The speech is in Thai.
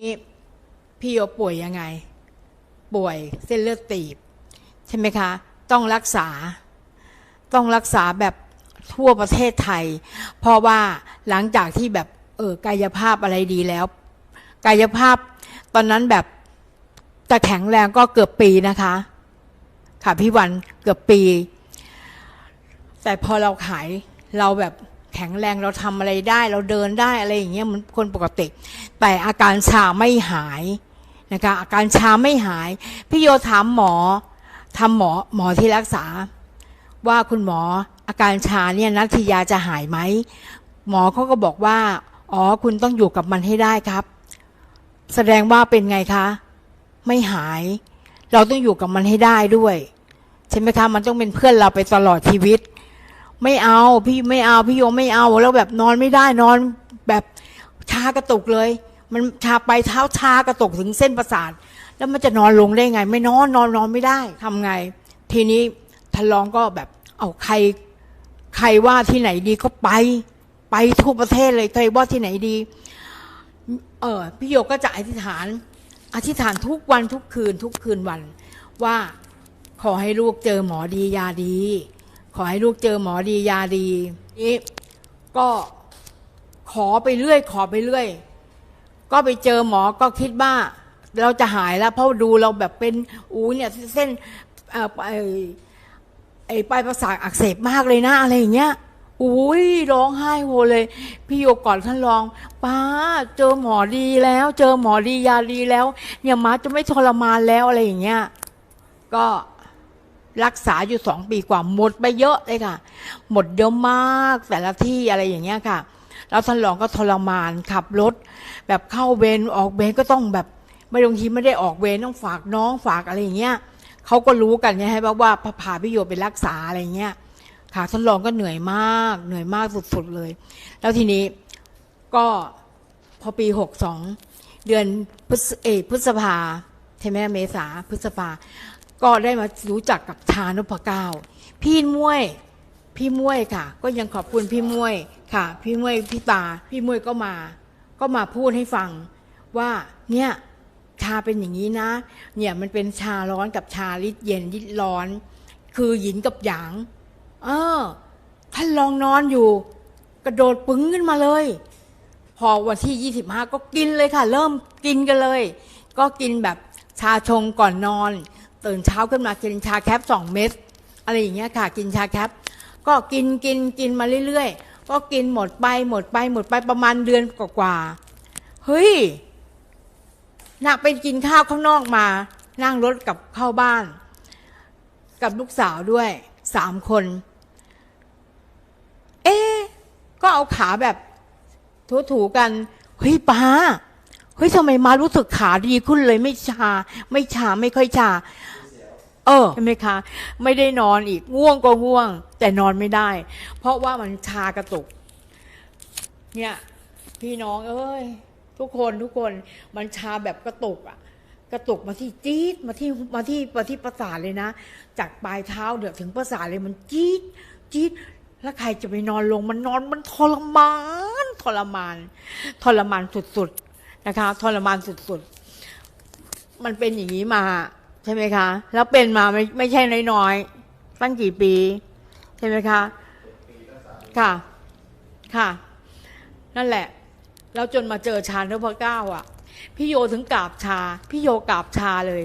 นี่พี่โยป่วยยังไง ป่วยเส้นเลือดตีบ ใช่ไหมคะ ต้องรักษา ต้องรักษาแบบทั่วประเทศไทย เพราะว่าหลังจากที่แบบเออกายภาพอะไรดีแล้ว กายภาพตอนนั้นแบบจะแข็งแรงก็เกือบปีนะคะ ค่ะพี่วันเกือบปี แต่พอเราขายเราแบบแข็งแรงเราทำอะไรได้ เราเดินได้อะไรอย่างเงี้ยเหมันคนปกติ แต่อาการชาไม่หายนะคะอาการชาไม่หาย พี่โยถามหมอทำหมอหมอที่รักษา ว่าคุณหมออาการชาเนี่ยนัทยาจะหายไหมหมอเขาก็บอกว่า อ๋อคุณต้องอยู่กับมันให้ได้ครับ แสดงว่าเป็นไงคะ ไม่หาย เราต้องอยู่กับมันให้ได้ด้วยใช่ไหมคะมันต้องเป็นเพื่อนเราไปตลอดชีวิต ไม่เอาพี่ไม่เอาพี่โยไม่เอาแล้วแบบนอนไม่ได้นอนแบบชากระตุกเลย มันชาไปเท้าชากระตกถึงเส้นประสาท แล้วมันจะนอนลงได้ไง ไม่นอนนอนนอนไม่ได้ทำไง ทีนี้ทนลองก็แบบ เอาใคร ใครว่าที่ไหนดีก็ไป ไปทั่วประเทศเลยใครว่าที่ไหนดี เออพี่โยก็จะอธิษฐาน อธิษฐานทุกวันทุกคืน ทุกคืนวัน ว่าขอให้ลูกเจอหมอดียาดี ขอให้ลูกเจอหมอดียาดีนี่ก็ขอไปเรื่อย ขอไปเรื่อย ก็ไปเจอหมอก็คิดว่าเราจะหายแล้ว เพราะดูเราแบบเป็นอูเนี่ยเส้นไอไอปลายประสาทอักเสบมากเลยนะอะไรอย่างเงี้ยอุ้ยร้องไห้โฮเลย พี่โยก่อนท่านรองป้าเจอหมอดีแล้ว เจอหมอดียาดีแล้ว เนี่ยมาจะไม่ทรมานแล้วอะไรอย่างเงี้ยก็รักษาอยู่สองปีกว่าหมดไปเยอะเลยค่ะ หมดเยอะมากแต่ละที่อะไรอย่างเงี้ยค่ะ แล้วท่านรองก็ทรมานขับรถ แบบเข้าเวรออกเวรก็ต้องแบบไม่บางทีไม่ได้ออกเวรต้องฝากน้องฝากอะไรอย่างเงี้ยเขาก็รู้กันไงให้ว่าว่าพาพาพี่โยไปรักษาอะไรอย่างเงี้ยค่ะท่านรองก็เหนื่อยมาก เหนื่อยมากสุดๆเลย แล้วทีนี้ก็พอปีหกสองเดือนพฤษเอพฤษภาใช่ไหมเมษาพฤษภาก็ได้มารู้จักกับชานพเก้า พี่มวย พี่มวยค่ะ ก็ยังขอบคุณพี่มวยค่ะ พี่มวยพี่ตา พี่มวยก็มา ก็มาพูดให้ฟังว่าเนี่ยชาเป็นอย่างนี้นะ เนี่ยมันเป็นชาร้อนกับชาลิดเย็นลิดร้อน คือหยินกับหยาง เออท่านลองนอนอยู่ กระโดดปึ้งขึ้นมาเลย พอวันที่ 25 ก็กินเลยค่ะ เริ่มกินกันเลย ก็กินแบบชาชงก่อนนอน ตื่นเช้าขึ้นมากินชาแคปสองเม็ดอะไรอย่างเงี้ยค่ะ กินชาแคป ก็กินกินกินมาเรื่อยๆ ก็กินหมดไปหมดไปหมดไปประมาณเดือนกว่าๆเฮ้ยนักไปกินข้าวข้างนอกมา นั่งรถกลับเข้าบ้าน กับลูกสาวด้วยสามคน เอ๊ก็เอาขาแบบถูๆกันเฮ้ยป้าเฮ้ยทำไมมารู้สึกขาดีขึ้นเลยไม่ชา ไม่ชาไม่ค่อยชา เออใช่ไหมคะ ไม่ได้นอนอีกง่วงก็ง่วง แต่นอนไม่ได้ เพราะว่ามันชากระตุก เนี่ย พี่น้องเอ้ย ทุกคนทุกคนมันชาแบบกระตุกอะกระตุกมาที่จี๊ดมาที่มาที่มาที่ประสาทเลยนะ จากปลายเท้าเดือดถึงประสาทเลยมันจี๊ดจี๊ดแล้วใครจะไปนอนลงมันนอนมันทรมาน ทรมาน ทรมานสุดๆนะคะ ทรมานสุดๆ มันเป็นอย่างนี้มา ใช่ไหมคะ แล้วเป็นมาไม่ไม่ใช่น้อยๆตั้งกี่ปี ใช่ไหมคะ ค่ะ ค่ะ นั่นแหละ แล้วจนมาเจอชาเนพเก้าอะ พี่โยถึงกราบชา พี่โยกราบชาเลย